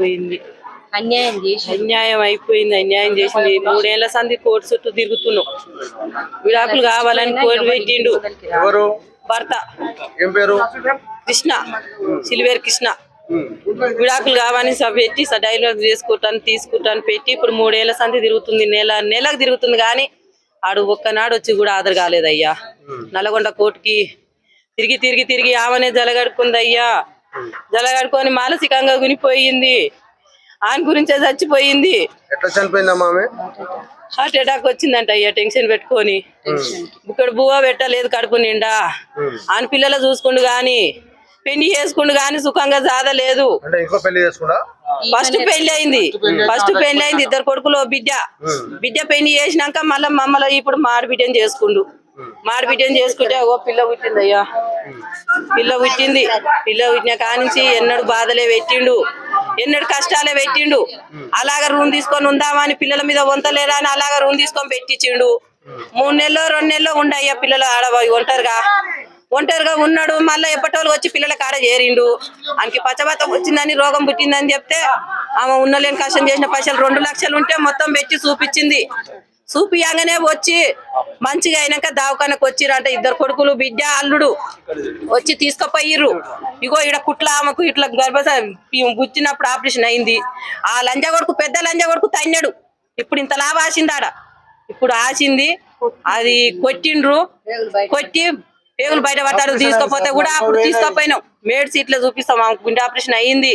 పోయింది అన్యాయం చేసి అన్యాయం అయిపోయింది అన్యాయం చేసింది. మూడేళ్ళ సంది కోర్టు చుట్టూ తిరుగుతున్నాం. విడాకులు కావాలని కోరి పెట్టిండు. ఎవరు? భర్త. ఏం పేరు? కృష్ణ. సిల్వేర్ కృష్ణ. విడాకులు కావాలని స- పెట్టి డైలాగ్ చేసుకుంటాను తీసుకుంటాను పెట్టి ఇప్పుడు మూడేళ్ళ సంది తిరుగుతుంది. నెల నెలకు తిరుగుతుంది కానీ ఆడు ఒక్కనాడు వచ్చి కూడా ఆదరు కాలేదయ్యా. నల్గొండ కోర్టుకి తిరిగి తిరిగి తిరిగి ఆమెనే జలగడుకుంది అయ్యా జలగడుకొని మానసికంగా గునిపోయింది. ఆయన గురించే చచ్చిపోయింది. ఎట్లా చనిపోయిందమ్మా ఆమె? హార్ట్ అటాక్ వచ్చిందంట అయ్యా టెన్షన్ పెట్టుకొని. ఇక్కడ బువ్వ పెట్టలేదు కడుపు నిండా. ఆయన పిల్లలు చూసుకుండు గాని పెళ్ళి చేసుకుండు గాని సుఖంగా జాదలేదు ఫస్ట్ పెళ్ళి అయింది. ఫస్ట్ పెళ్ళి అయింది. ఇద్దరు కొడుకులు బిడ్డ. బిడ్డ పెళ్ళి చేసినాక మళ్ళీ మమ్మల్ని ఇప్పుడు మాడి బిడ్డని చేసుకుండు. మాడి బిడ్డని చేసుకుంటే ఓ పిల్ల పుట్టింది అయ్యా. పిల్ల పుట్టింది. పిల్ల పుట్టిన కానించి ఎన్నడు బాధలే పెట్టిండు. ఎన్నడు కష్టాలే పెట్టిండు. అలాగ రూమ్ తీసుకొని ఉందామని పిల్లల మీద వంతలేరా అని అలాగ రూమ్ తీసుకొని పెట్టించిండు. మూడు నెలలో రెండు నెలలో ఉండయ్యా పిల్లలు ఆడ ఒంటరిగా. ఒంటరిగా ఉన్నాడు మళ్ళీ ఎప్పటోళ్ళు వచ్చి పిల్లల కాడ చేరిండు. ఆయనకి పచ్చబత్తం వచ్చిందని రోగం పుట్టిందని చెప్తే ఆమె ఉన్నలేని కష్టం చేసిన పైసలు రెండు లక్షలు ఉంటే మొత్తం పెట్టి చూపించింది. చూపియంగానే వచ్చి మంచిగా అయినాక దావకానికి వచ్చిరంట ఇద్దరు కొడుకులు బిడ్డ అల్లుడు. వచ్చి తీసుకుపోయిర్రు. ఇగో ఈడ కుట్ల ఆమెకు ఇట్లా గర్భస గుచ్చినప్పుడు ఆపరేషన్ అయింది. ఆ లంజ కొడుకు పెద్ద లంజ కొడుకు తన్నాడు. ఇప్పుడు ఇంత లాభ ఆసిందాడ ఇప్పుడు ఆసింది అది కొట్టిండ్రు. కొట్టి పేగులు బయట పట్టాడు తీసుకపోతే కూడా అప్పుడు తీసుకపోయినాం. మేడ్ సీట్లో చూపిస్తాం. గుండె ఆపరేషన్ అయ్యింది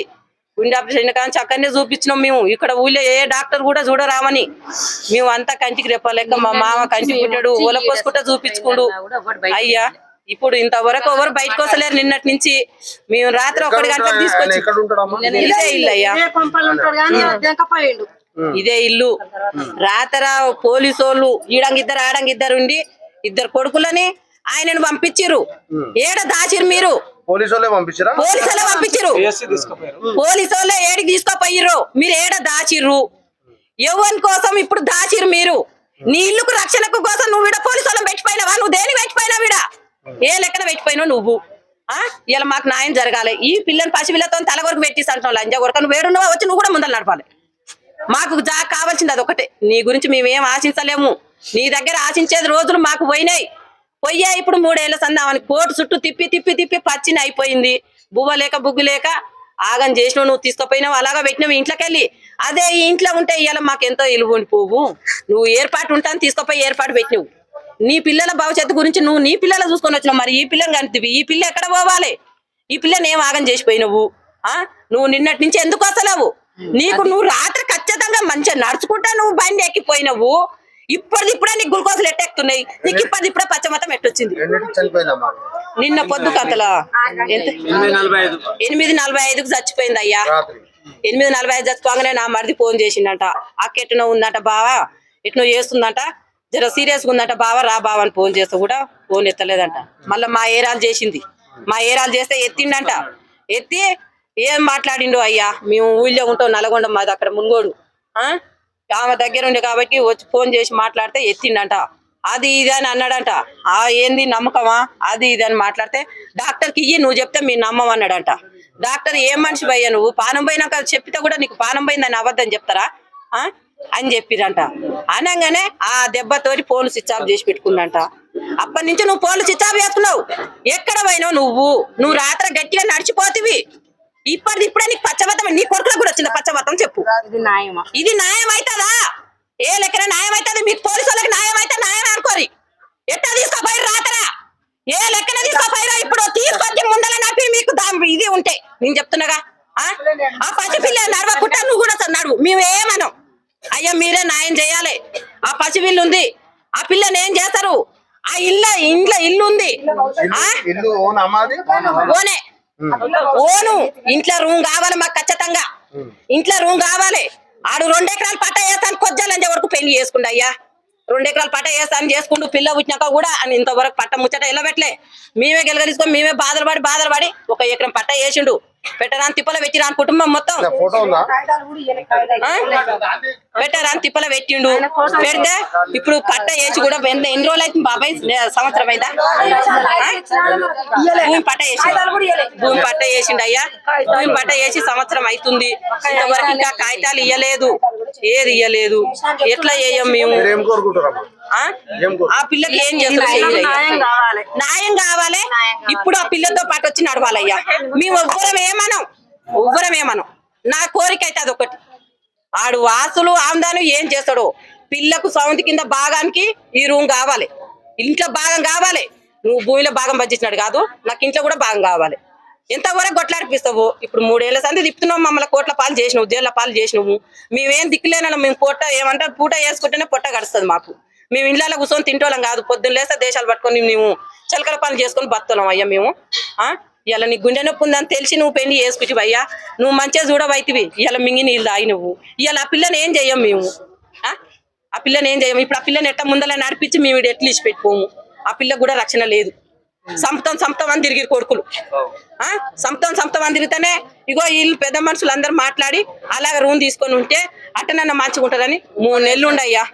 గుండె ఆపరేషన్ కానీ అక్కడనే చూపించినాం మేము. ఇక్కడ ఊళ్ళో ఏ డాక్టర్ కూడా చూడరామని మేము అంతా కంటికి రెప్పలేక మా మామ కంటి పుట్టాడు. ఓల పోసుకుంటా చూపించుకుండు. అయ్యా ఇప్పుడు ఇంతవరకు ఎవరు బయటకు వస్తలేరు నిన్నటి నుంచి. మేము రాత్రి ఒకటి గంటలకు ఆయన తీసుకొచ్చి ఇదే ఇల్లు అయ్యా. ఇదే ఇల్లు. రాతర పోలీసు వాళ్ళు ఈడంగి ఇద్దరు ఆడంగి ఇద్దరు ఉండి ఇద్దరు కొడుకులని ఆయనను పంపించిర్రు. ఏడ దాచిరు మీరు? పోలీసు వాళ్ళే పంపించారా పోలీసు వాళ్ళే పంపించిర్రు పోలీసు వాళ్ళే ఏడికి తీసుకోపోయిర్రు. మీరు ఏడ దాచిర్రు? ఎవరి కోసం ఇప్పుడు దాచిర్రు మీరు. నీ ఇల్లుకు రక్షణకు కోసం నువ్వు ఈడ పోలీసు వాళ్ళని పెట్టిపోయినావా? నువ్వు దేని పెట్టిపోయినావు ఈడ? ఏ లెక్కన పెట్టిపోయినావు నువ్వు? ఆ? ఇలా మాకు న్యాయం జరగాలి. ఈ పిల్లని పసిపిల్లతో తల వరకు పెట్టిస్తా అంటున్నావు లంజా కొడుకు నువ్వు వేడున్నావా వచ్చి నువ్వు కూడా ముందర నడపాలి. మాకు జా కావాల్సింది అదొకటే. నీ గురించి మేమేం ఆశించలేము. నీ దగ్గర ఆశించేది రోజులు మాకు పోయినాయి. పోయా ఇప్పుడు మూడేళ్ళ సందామని కోర్టు చుట్టూ తిప్పి తిప్పి తిప్పి పచ్చిని అయిపోయింది. బువ్వ లేక బుగ్గు లేక ఆగం చేసినావు నువ్వు తీసుకుపోయినావు అలాగా పెట్టినావు ఇంట్లోకి వెళ్ళి అదే ఈ ఇంట్లో ఉంటే ఇవాళ మాకు ఎంతో ఇలువ పోవు. నువ్వు ఏర్పాటు ఉంటాను తీసుకుపోయి ఏర్పాటు పెట్టినావు. నీ పిల్లల భవిష్యత్తు గురించి నువ్వు నీ పిల్లల చూసుకొని వచ్చినావు మరి ఈ పిల్లని కనిపివి ఈ పిల్ల ఎక్కడ పోవాలి? ఈ పిల్లని ఏం ఆగం చేసిపోయినావు? ఆ? నువ్వు నిన్నటి నుంచి ఎందుకు వస్తలేవు నీకు నువ్వు రాత్రి ఖచ్చితంగా మంచిగా నడుచుకుంటా నువ్వు బండి ఎక్కిపోయినావు. ఇప్పటిది ఇప్పుడే నీకు గుల్కోసలు ఎట్టెక్కుతున్నాయి. నీకు ఇప్పటిది ఇప్పుడే పచ్చమతం ఎట్టొచ్చింది. నిన్న పొద్దు కథలా ఎంత? ఎనిమిది నలభై ఐదుకు చచ్చిపోయింది అయ్యా రాత్రి. ఎనిమిది నలభై ఐదు చచ్చిపోగానే నా మరిది ఫోన్ చేసిండంట అక్క ఎట్టునో ఉందంట బావా? ఎట్నో చేస్తుందంట. జర సీరియస్గా ఉందంట బావా రా బావా అని ఫోన్ చేస్తే కూడా ఫోన్ ఎత్తలేదంట. మళ్ళీ మా ఏరాలు చేసింది. మా ఏరాలు చేస్తే ఎత్తిండంట. ఎత్తి ఏం మాట్లాడిండు అయ్యా? మేము ఊళ్ళో ఉంటాం నల్గొండ మాది అక్కడ మున్గోడు. ఆ? ఆమె దగ్గర ఉండే కాబట్టి వచ్చి ఫోన్ చేసి మాట్లాడితే ఎత్తిండంట. అది ఇది అని అన్నాడంట. ఆ ఏంది నమ్మకమా? అది ఇది అని మాట్లాడితే డాక్టర్కి ఇయ్యి నువ్వు చెప్తే మీ నమ్మం అన్నాడంట. డాక్టర్ ఏం మనిషి పోయా నువ్వు? పానం పోయినాక చెప్తే కూడా నీకు పానం పోయిందని అబద్ధం చెప్తారా? ఆ? అని చెప్పిరంట అనగానే ఆ దెబ్బతోటి ఫోన్ స్విచ్ ఆఫ్ చేసి పెట్టుకుందంట అప్పటి నుంచి నువ్వు ఫోన్లు స్విచ్ ఆఫ్ చేసుకున్నావు ఎక్కడ పోయినావు నువ్వు? నువ్వు రాత్రి గట్టిగా నడిచిపోతివి. ఇప్పటిది ఇప్పుడే నీకు పచ్చబద్ధం. నీ కొడుకులకు కూడా వచ్చింది పచ్చబద్ధం చెప్పు. ఇది న్యాయమా? ఇది న్యాయం అవుతుందా ఏ లెక్కన న్యాయం అవుతుంది మీకు పోలీసు వాళ్ళకి న్యాయం అయితే న్యాయం అనుకోరి. ఎట్టా తీసుకోపోయి రాతరా? ఏ లెక్కన తీసుకోపోయిరా ఇప్పుడు? తీసుకొచ్చి ముందర నడిపి మీకు ఇది ఉంటే. నేను చెప్తున్నాగా? ఆ? ఆ పసిపిల్ల నడవకుండా నువ్వు కూడా నడువు. మేము ఏమనం? అయ్యా మీరే న్యాయం చేయాలి. ఆ పసిపిల్ల ఉంది. ఆ పిల్లని ఏం చేస్తారు? ఆ ఇల్ల ఇంట్లో ఇల్లు ఉంది ఆ? ఇల్లు ఓన్. ఓనే ఇంట్లో రూమ్ కావాలి మాకు ఖచ్చితంగా. ఇంట్లో రూమ్ కావాలి. ఆడు రెండు ఎకరాలు పట్ట వేస్తాను కొజ్జాలని వరకు పెళ్ళి చేసుకుండు అయ్యా. రెండు ఎకరాలు పట్ట వేస్తాను చేసుకుంటూ పిల్ల పుట్టినాక కూడా అని ఇంతవరకు పట్ట ముచ్చట ఎలా పెట్టలే మేమే గెలగలిసుకొని మేమే బాధలు పడి బాధలు పడి ఒక ఎకరం పట్ట వేసిండు. పెట్టరాని తిప్పల పెట్టిరాని కుటుంబం మొత్తం? పెట్టరాని తిప్పల పెట్టిండు. పెడితే ఇప్పుడు పట్ట వేసి కూడా ఎన్ని రోజులు అయితే బాబాయ్? సంవత్సరం అయిందా? ఆ? భూమి పట్ట వేసి భూమి పట్ట వేసిండు అయ్యా. భూమి పట్ట వేసి సంవత్సరం అవుతుంది. ఇంతవరకు ఇంకా కాగితాలు ఇయ్యలేదు. ఏది ఇయ్యలేదు. ఎట్లా చేయం మేము? ఆ? పిల్లకి ఏం చేస్తారు. న్యాయం కావాలి. ఇప్పుడు ఆ పిల్లతో పాటు వచ్చి నడవాలయ్యా. మేము ఎవ్వరం ఏమనం. ఎవ్వరం ఏమనం. నా కోరిక అయితే అదొకటి. ఆడు వాసులు ఆమ్దాను ఏం చేస్తాడో. పిల్లకు సౌండ్ కింద భాగానికి ఈ రూమ్ కావాలి. ఇంట్లో భాగం కావాలి. నువ్వు భూమిలో భాగం బజ్జించినాడు కాదు. నాకు ఇంట్లో కూడా భాగం కావాలి. ఎంతవరకు కొట్లాడిపిస్తావు ఇప్పుడు మూడేళ్ళ సంది తిప్పుతున్నావు మమ్మల్ని. కోట్ల పాలు చేసినావు జైళ్ళ పాలు చేసినావు. మేమేం దిక్కులేనా మేము పొట్ట ఏమంటారు? పూట వేసుకుంటేనే పొట్ట గడుస్తుంది మాకు. మేము ఇండ్లలో కూర్చొని తింటోళ్ళం కాదు. పొద్దున్న లేస్తే దేశాలు పట్టుకొని మేము చిలకల పనులు చేసుకొని బతున్నాం అయ్యా మేము. ఆ? ఇలా నీ గుండె నొప్పి ఉందని తెలిసి నువ్వు పెళ్ళి చేసుకుంటావు అయ్యా. నువ్వు మంచిగా చూడవైతివి ఇలా మింగి నీళ్ళు తాగి నువ్వు. ఇలా ఆ పిల్లని ఏం చెయ్యం మేము? ఆ? ఆ పిల్లని ఏం చెయ్యం? ఇప్పుడు ఆ పిల్లని ఎట్ట ముందర నడిపించి మేము ఎట్లు ఇచ్చి పెట్టుకోము? ఆ పిల్లకు కూడా రక్షణ లేదు. సంపుతాం సంపుతాం అని తిరిగి కొడుకులు. ఆ? సంపుతాం సంపుతాం అని తిరిగితేనే ఇగో వీళ్ళు పెద్ద మనుషులు అందరు మాట్లాడి అలాగ రూమ్ తీసుకొని ఉంటే అట్టనన్నా మంచిగా ఉంటుందని మూడు నెలలు ఉండయ్యా?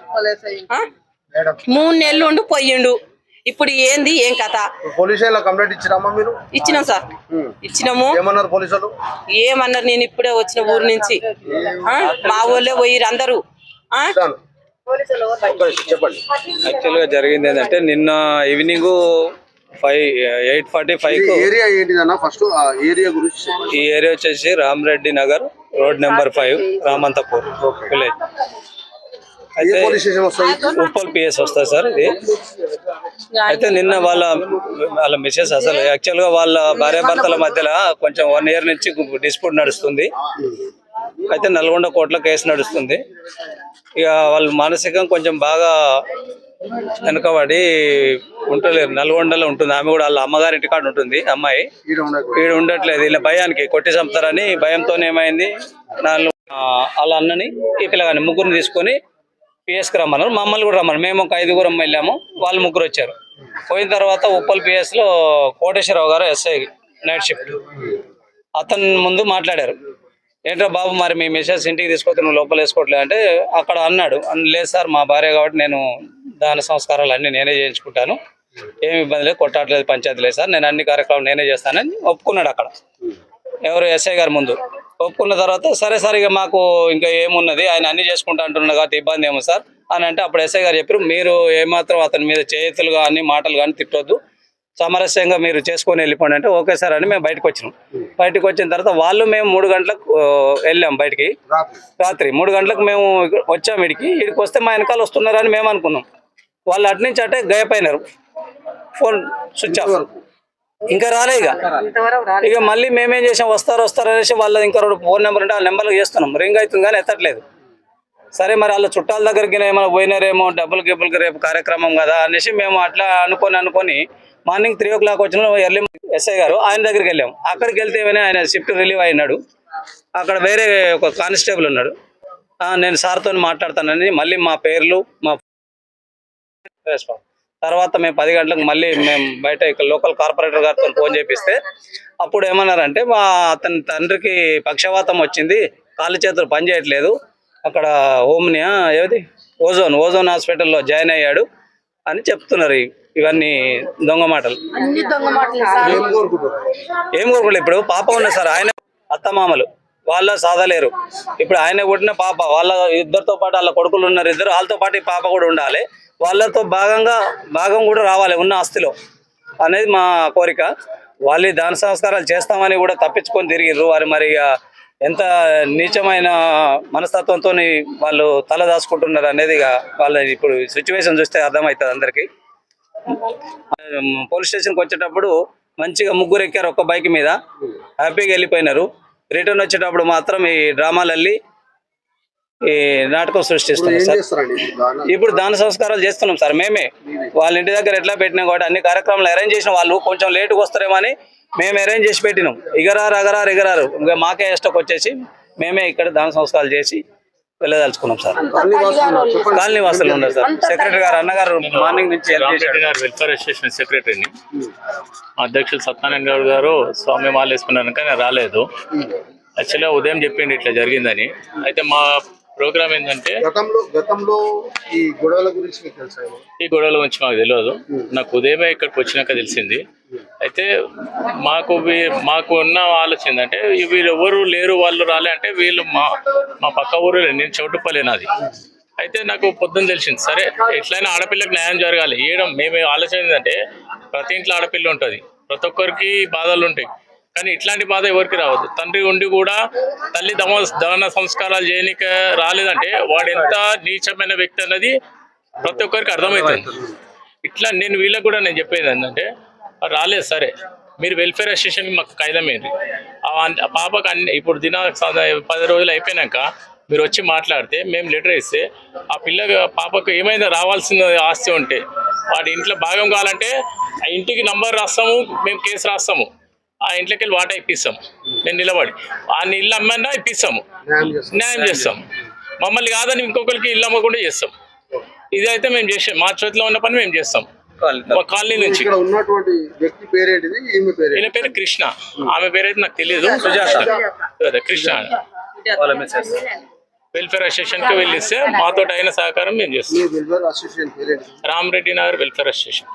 మేడం. మూడు నెలలు ఉండి పోయిండు. ఇప్పుడు ఏంది ఏం కథ? పోలీస్ కంప్లైంట్ మీరు? ఇచ్చినాం సార్. ఇచ్చినాము. ఏమన్నారు పోలీసులు? ఏమన్నారు నేను ఇప్పుడే వచ్చిన ఊరు నుంచి? మా ఊళ్ళో పోయిరు అందరూ. చెప్పండి. యాక్చువల్గా జరిగింది ఏంటంటే నిన్న evening five eight forty five ఈ ఏరియా ఏంటిదన్నా? ఫస్ట్ ఆ ఏరియా గురించి చెప్పండి. ఈ ఏరియా వచ్చేసి Ramareddy Nagar road number five Ramanthapur village. Police station వస్తుంది ఉప్పల్ పిఎస్ వస్తుంది సార్ ఇది. అయితే నిన్న వాళ్ళ వాళ్ళ మిసెస్ అసలు యాక్చువల్గా వాళ్ళ భార్యాభర్తల మధ్యలో కొంచెం వన్ ఇయర్ నుంచి డిస్ప్యూట్ నడుస్తుంది. అయితే నల్గొండ కోర్టులో కేసు నడుస్తుంది. ఇక వాళ్ళు మానసికంగా కొంచెం బాగా వెనకబడి ఉంటలేరు నల్గొండలో ఉంటుంది. ఆమె కూడా వాళ్ళ అమ్మగారి ఇంటికాడ ఉంటుంది అమ్మాయి. వీడు ఉండట్లేదు. ఇలా భయానికి కొట్టి చంపుతారని భయంతో ఏమైంది? వాళ్ళ అన్నని ఈ పిల్లగాని ముగ్గురిని తీసుకొని పిఎస్కి రమ్మన్నారు. మమ్మల్ని కూడా రమ్మన్నారు. మేము ఒక ఐదుగురం వెళ్ళాము. వాళ్ళు ముగ్గురు వచ్చారు. పోయిన తర్వాత ఉప్పల్ పిఎస్లో కోటేశ్వరరావు గారు ఎస్ఐ నైట్ షిఫ్ట్ అతని ముందు మాట్లాడారు. ఏంట్రా బాబు మరి మీ మిసెస్ ఇంటికి తీసుకొస్తే నువ్వు లోపల వేసుకోవట్లేదు అంటే అక్కడ అన్నాడు. లేదు సార్ మా భార్య కాబట్టి నేను దాన సంస్కారాలు అన్నీ నేనే చేయించుకుంటాను. ఏమి ఇబ్బంది లేదు కొట్టాట్లేదు పంచాయతీ లేదు సార్. నేను అన్ని కార్యక్రమాలు నేనే చేస్తానని ఒప్పుకున్నాడు అక్కడ. ఎవరు ఎస్ఐ గారి ముందు. ఒప్పుకున్న తర్వాత సరే సార్ ఇక మాకు ఇంకా ఏమున్నది? ఆయన అన్ని చేసుకుంటా అంటున్నాడు కాబట్టి ఇబ్బంది ఏమో సార్. అని అంటే అప్పుడు ఎస్ఐ గారు చెప్పారు మీరు ఏమాత్రం అతని మీద చేతులు కానీ మాటలు కానీ తిట్టొద్దు. సామరస్యంగా మీరు చేసుకొని వెళ్ళిపోండి అంటే ఓకే సార్ అని మేము బయటకు వచ్చినాం. బయటకు వచ్చిన తర్వాత వాళ్ళు మేము మూడు గంటలకు వెళ్ళాం బయటికి. రాత్రి. మూడు గంటలకు మేము వచ్చాం ఇడికి. ఇడికి వస్తే మా వెనకాల వస్తున్నారని మేము అనుకున్నాం. వాళ్ళు అటు నుంచి అటే గయపోయినారు ఫోన్ స్విచ్ ఆఫ్. ఇంకా రాలే ఇక. ఇక మళ్ళీ మేమేం చేసాం? వస్తారు వస్తారు అనేసి వాళ్ళ ఇంకా రెండు ఫోన్ నెంబర్ ఉంటే ఆ నెంబర్లు చేస్తున్నాం. రింగ్ అవుతుంది కానీ ఎత్తట్లేదు. సరే మరి వాళ్ళ చుట్టాల దగ్గరికి ఏమైనా పోయినారేమో డబ్బులు గిబ్బులకి రేపు కార్యక్రమం కదా అనేసి మేము అట్లా అనుకొని అనుకొని మార్నింగ్ త్రీ ఓ క్లాక్ వచ్చిన ఎర్లీ ఎస్ఐ గారు ఆయన దగ్గరికి వెళ్ళాం. అక్కడికి వెళ్తే ఏమైనా ఆయన షిఫ్ట్ రిలీవ్ అయినాడు. అక్కడ వేరే ఒక కానిస్టేబుల్ ఉన్నాడు. "ఆ, నేను సార్తో మాట్లాడతానని మళ్ళీ మా పేర్లు మా తర్వాత మేము పది గంటలకు మళ్ళీ మేము బయట ఇక్కడ లోకల్ కార్పొరేటర్ గారితో ఫోన్ చేపిస్తే అప్పుడు ఏమన్నారంటే మా అతని తండ్రికి పక్షవాతం వచ్చింది కాళ్ళు చేతులు పని చేయట్లేదు అక్కడ ఓమ్నియా ఏది? ఓజోన్ ఓజోన్ హాస్పిటల్లో జాయిన్ అయ్యాడు అని చెప్తున్నారు ఇవన్నీ దొంగ మాటలు. ఏం కోరుకోలేదు. ఇప్పుడు పాప ఉన్నది సార్ ఆయన అత్తమామలు వాళ్ళ సాధలేరు ఇప్పుడు ఆయన పుట్టిన పాప వాళ్ళ ఇద్దరితో పాటు వాళ్ళ కొడుకులు ఉన్నారు ఇద్దరు వాళ్ళతో పాటు ఈ పాప కూడా ఉండాలి. వాళ్ళతో భాగంగా భాగం కూడా రావాలి ఉన్న ఆస్తిలో అనేది మా కోరిక. వాళ్ళు దాన సంస్కారాలు చేస్తామని కూడా తప్పించుకొని తిరిగిర్రు. వారు మరి ఇక ఎంత నీచమైన మనస్తత్వంతో వాళ్ళు తల దాచుకుంటున్నారు అనేది ఇక వాళ్ళ ఇప్పుడు సిచ్యువేషన్ చూస్తే అర్థమవుతుంది అందరికీ. పోలీస్ స్టేషన్కి వచ్చేటప్పుడు మంచిగా ముగ్గురు ఎక్కారు ఒక్క బైక్ మీద. హ్యాపీగా వెళ్ళిపోయినారు. రిటర్న్ వచ్చేటప్పుడు మాత్రం ఈ డ్రామాలు వెళ్ళి ఈ నాటకం సృష్టిస్తున్నాం సార్. ఇప్పుడు దాన సంస్కారాలు చేస్తున్నాం సార్ మేమే. వాళ్ళ ఇంటి దగ్గర ఎట్లా పెట్టినా కూడా అన్ని కార్యక్రమాలు అరేంజ్ చేసిన. వాళ్ళు కొంచెం లేటుగా వస్తారేమో అని మేము అరేంజ్ చేసి పెట్టినాం. ఇగరారు అగరారు ఎగరారు ఇంకా మాకే ఇష్టకు వచ్చేసి మేమే ఇక్కడ దాన సంస్కారాలు చేసి వెళ్ళదలుచుకున్నాం సార్. కాలనీ వాసులు ఉన్నారు. సార్. సెక్రటరీ గారు అన్నగారు మార్నింగ్ నుంచి వెల్ఫేర్ అసోసియేషన్ సెక్రటరీని అధ్యక్షులు సత్యనారాయణ గౌడ్ గారు స్వామి మాల వేసుకున్నారు కానీ రాలేదు. యాక్చువల్గా ఉదయం చెప్పిండి ఇట్లా జరిగిందని. అయితే మా ప్రోగ్రామ్ ఏంటంటే గతంలో గతంలో ఈ గొడవల గురించి మీకు తెలుసా? ఈ గొడవల గురించి మాకు తెలియదు నాకు ఉదయమే ఇక్కడికి వచ్చినాక తెలిసింది. అయితే మాకు మాకు ఉన్న ఆలోచన ఏంటంటే వీళ్ళు ఎవరు లేరు వాళ్ళు రాలే అంటే వీళ్ళు మా మా పక్క ఊరు నేను చౌటుపల్లి నాది. అయితే నాకు పొద్దున్న తెలిసింది సరే ఎట్లయినా ఆడపిల్లకి న్యాయం జరగాలి. ఏయడం మేము ఆలోచన ఏంటంటే ప్రతి ఇంట్లో ఆడపిల్ల ఉంటుంది. ప్రతి ఒక్కరికి బాధలు ఉంటాయి. కానీ ఇట్లాంటి బాధ ఎవరికి రావద్దు. తండ్రి ఉండి కూడా తల్లి దమ దహన సంస్కారాలు చేయనిక రాలేదంటే వాడు ఎంత నీచమైన వ్యక్తి అన్నది ప్రతి ఒక్కరికి అర్థమవుతుంది. ఇట్లా నేను వీళ్ళకి కూడా నేను చెప్పేది ఏంటంటే రాలేదు సరే మీరు వెల్ఫేర్ అసోసియేషన్ మాకు కాయిదమేంది ఆ పాపకు అన్ని ఇప్పుడు దిన పది రోజులు అయిపోయినాక మీరు వచ్చి మాట్లాడితే మేము లెటర్ ఇస్తే ఆ పిల్ల పాపకు ఏమైనా రావాల్సిన ఆస్తి ఉంటే వాడి ఇంట్లో భాగం కావాలంటే ఆ ఇంటికి నంబర్ రాస్తాము మేము కేసు రాస్తాము. ఆ ఇంట్లోకి వెళ్ళి వాటా ఇప్పిస్తాం. మేము నిలబడి. ఆ ఇల్లు అమ్మన్నా ఇప్పిస్తాము. న్యాయం చేస్తాం. మమ్మల్ని కాదని ఇంకొకరికి ఇల్లు అమ్మకుండా చేస్తాం. ఇదైతే మేము చేసాం మా చేతిలో ఉన్న పని మేము చేస్తాం. మా కాలనీ నుంచి. ఇక్కడ ఉన్నటువంటి వ్యక్తి పేరేంటిది? ఈమె పేరేంటి? ఈయన పేరు కృష్ణ. ఆమె పేరు అయితే నాకు తెలియదు సుజాత. అదే కృష్ణ. వెల్ఫేర్ అసోసియేషన్కి వెళ్ళిస్తే మాతో అయిన సహకారం మేము చేస్తాం. Rama Reddy Nagar welfare association